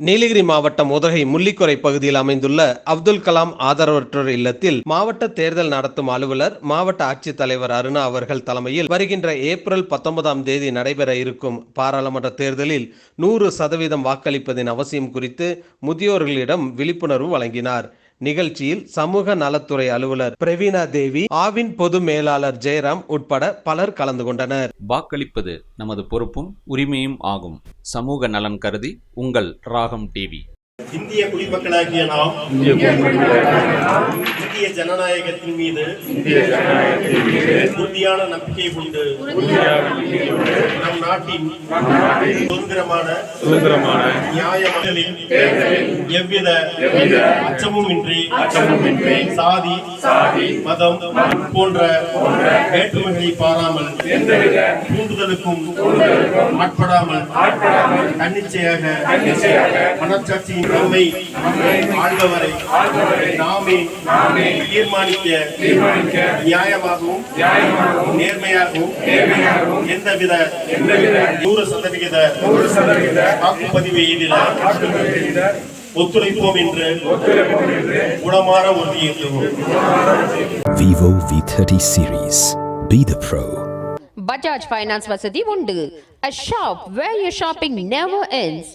நீலகிரி மாவட்டம் உதகை முள்ளிக்குறை பகுதியில் அமைந்துள்ள அப்துல் கலாம் ஆதரவற்றோர் இல்லத்தில் மாவட்ட தேர்தல் நடத்தும் அலுவலர் மாவட்ட ஆட்சித்தலைவர் அருணா அவர்கள் தலைமையில் வருகின்ற ஏப்ரல் பத்தொன்பதாம் தேதி நடைபெற இருக்கும் பாராளுமன்ற தேர்தலில் நூறு சதவீதம் வாக்களிப்பதின் அவசியம் குறித்து முதியோர்களிடம் விழிப்புணர்வு வழங்கினார். நிகழ்ச்சியில் சமூக நலத்துறை அலுவலர் பிரவீணா தேவி ஆவின் பொது மேலாளர் ஜெயராம் உட்பட பலர் கலந்து கொண்டனர். வாக்களிப்பது நமது பொறுப்பும் உரிமையும் ஆகும். சமூக நலன் கருதி உங்கள் ராகம் டிவி. இந்திய குடிமக்களாகிய நாம் இந்திய ஜனநாயகத்தின் மீது உறுதியான நம்பிக்கை கொண்டு நம் நாட்டின் சுதந்திரமான சுதந்திரமான நியாயமகளில் எவ்வித அச்சமும் இன்றி சாதி மதம் போன்ற வேற்றுமைகளை பாராமல் தூண்டுதலுக்கும் ஆட்படாமல் தன்னிச்சையாக மனச்சாட்சியின் நம்மை ஆள்பவரை நாமே தீர்மானிக்க நியாயமாகவும் நேர்மையாகவும் எந்தவித நூறு சதவிகித வாக்குப்பதிவு எய்திட ஒத்துழைப்போம் என்று குணமாற உறுதியேற்றுவோம் Vivo V30 series. Be the pro. Bajaj finance வசதி உண்டு a shop where your shopping never ends